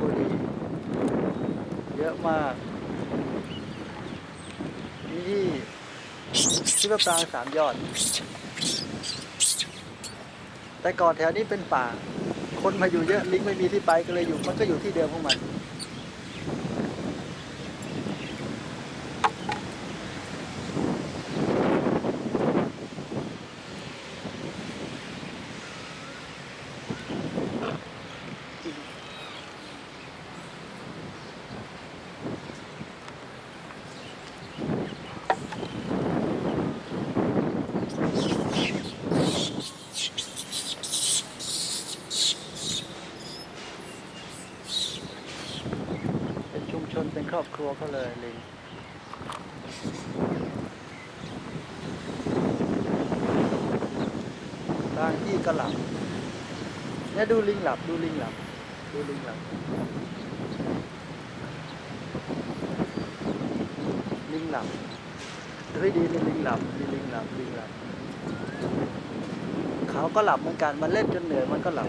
บุรีเยอะมากนี่ที่ที่ประปรางสามยอด แต่ก่อนแถวนี้เป็นป่า คนมาอยู่เยอะลิงไม่มีที่ไปก็เลยอยู่ มันก็อยู่ที่เดิมของมัน เป็นครอบครัวเขาเลยลิงบางที่ก็หลับเนี่ยดูลิงหลับดูลิงหลับดูลิงหลับลิงหลับดูให้ดีเลยลิงหลับมีลิงหลับลิงหลับเขาก็หลับเหมือนกันมันเล่นจนเหนื่อยมันก็หลับ